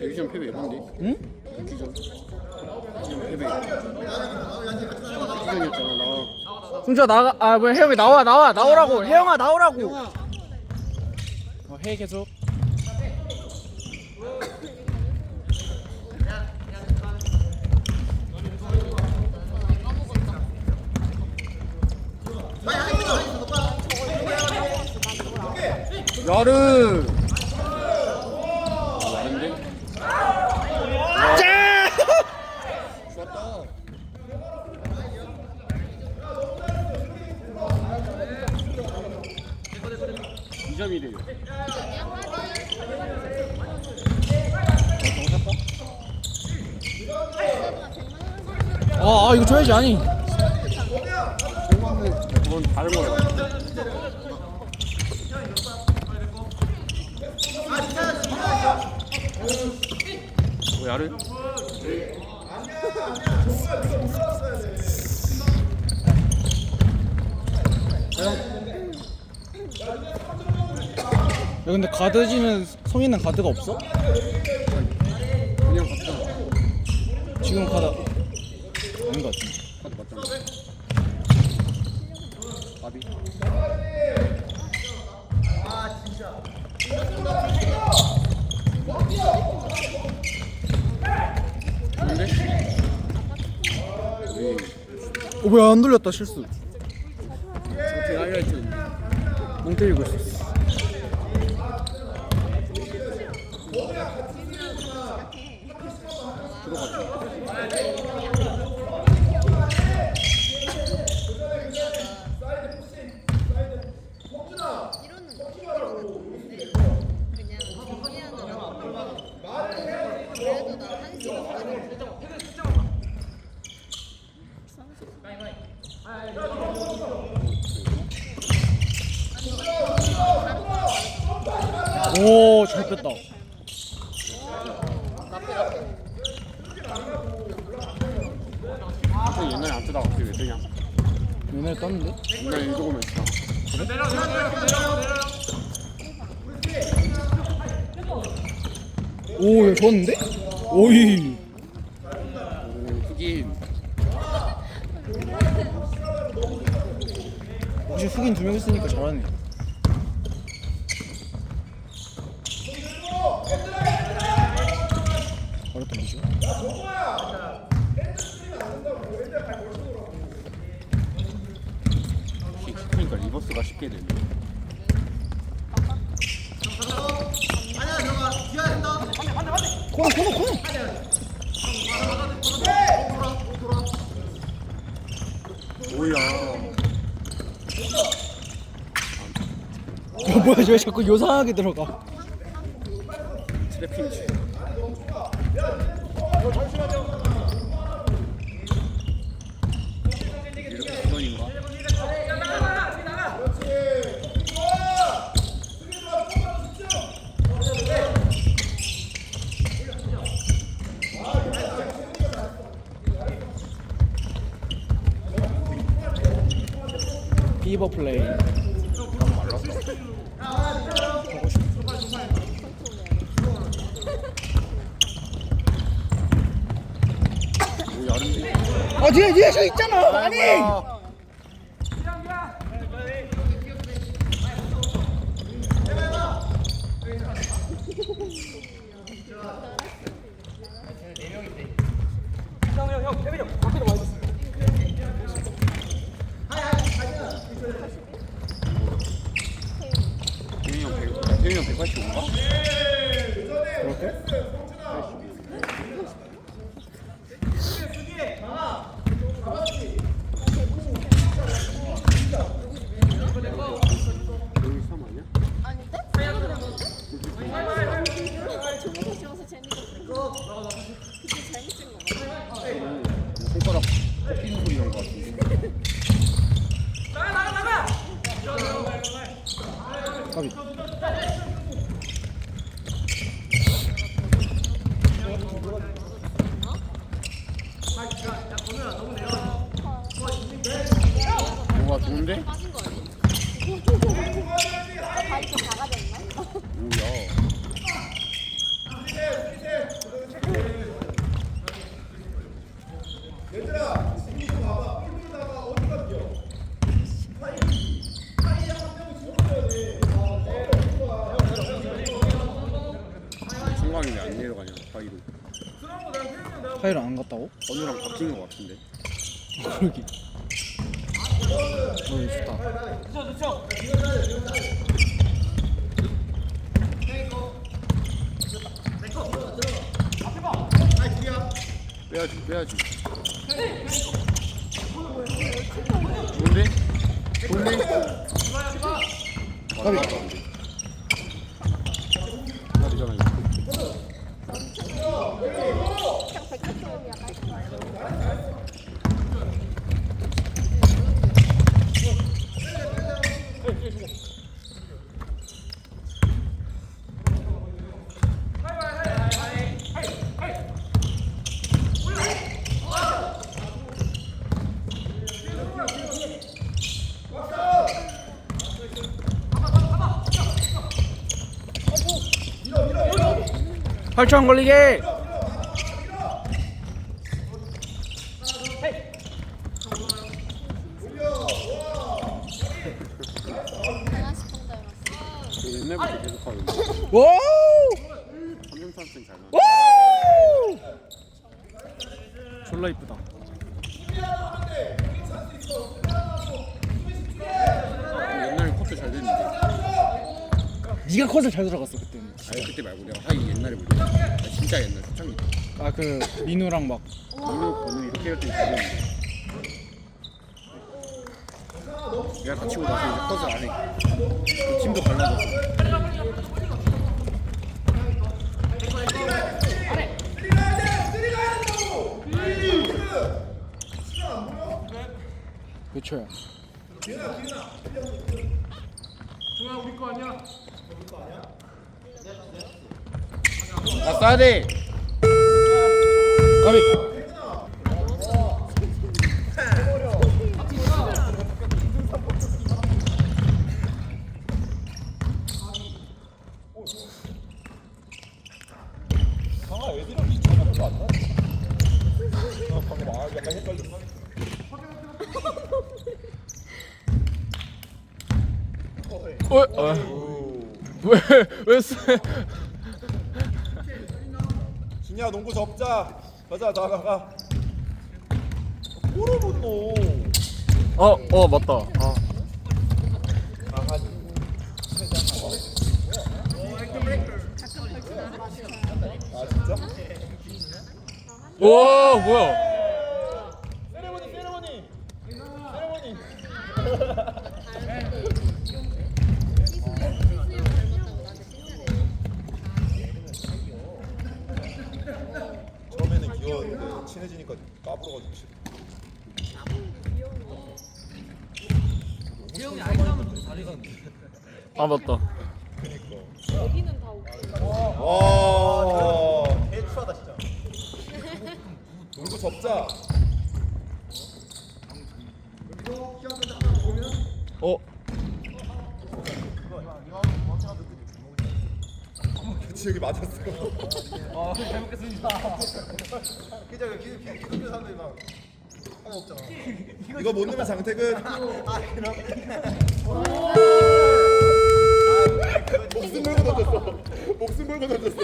유시형 패배 예쁜데? 응? 기전 패배. 기전이었잖아 나. 승주야 나가 아 뭐야 혜영이 나와 나와 나오라고 혜영아 나오라고 어, 해 계속 야르. 야른데? 짜! 좋았다. 이점이래요 아, 아 이거 줘야지 아니 다른 거야. 어, 야르? 야 근데 가드지는 성인은 가드가 없어? 그냥 갔다. 지금 가드 아닌 것 같은데. 카드 맞잖아. 바비. 왜어 뭐야 안 돌렸다 실수. 저렇게 하이라이트 멍 때리고 있었어 들어가죠. 그래도 나한 시간까지 오 잘 뺐다 형 옛날에 안 뜨다가 그게 왜 뜨냐? 옛날에 땄는데? 옛날에 이러고면 있다. 오야 좋았는데? 오이 오, 흑인. 혹시 흑인 두 명 있으니까 잘하네 어렵다 미죠 그러니까 쉽게 되네. 코너 코너 코너 뭐야? 야 뭐야 왜 자꾸 요상하게 들어가 트래핑치. 이렇게 구던인가? 비버 플레이? 아 뒤에 뒤에 저 있잖아 아니 100, 태민이 형 185인가? 그럴게 여기 3 아니야? 아닌데? 돼? 빠진 거 아니? 다리 좀 작아져 있나? 뭐야? 생각이 안 내려가냐 바위로 파일 안 갔다고? 언니랑 바뀐 거 같은데 아, 그러게 어. 빼야지 빼야지 좋은데? 좋은데? 까비. 나리잖아 이거 그냥 백화점이야 깔끔. 팔초 안 걸리게. 하나씩 닮았어. 옛날부터 계속 하는데 와우. 삼성산생 잘 나와 와우. 졸라 이쁘다. 옛날에 코트 잘 됐는데 네가 컷을 잘 들어갔어 그때는. 아니 그때 말고 내가 하이 옛날에 볼때 아, 진짜 옛날 초창기. 때 아 그 민우랑 막. 민우 번우 이렇게 할 때는 잘 됐는데. 내가 다치고 나서 이제 컷을 안 해. 그 팀도 갈라져서. 몇 초야? 나 쏴야 돼 까비. 어, 어. 왜, 왜, 쎄? 준이야 농구 접자 가자 나가가 골을 못 넣어 어, 어, 맞다. 아. 아 진짜? 와, 뭐야? 세레모니 세레모니 세레모니 처음에는 친해지니까 까불어가지고 싫어 아, 맞다. 여기는 다 오고. 와. 해추하다 진짜. 농구 접자 여기 맞았어 이거 못 넣으면 장택은. 목숨 걸고 던졌어. 목숨 걸고 던졌어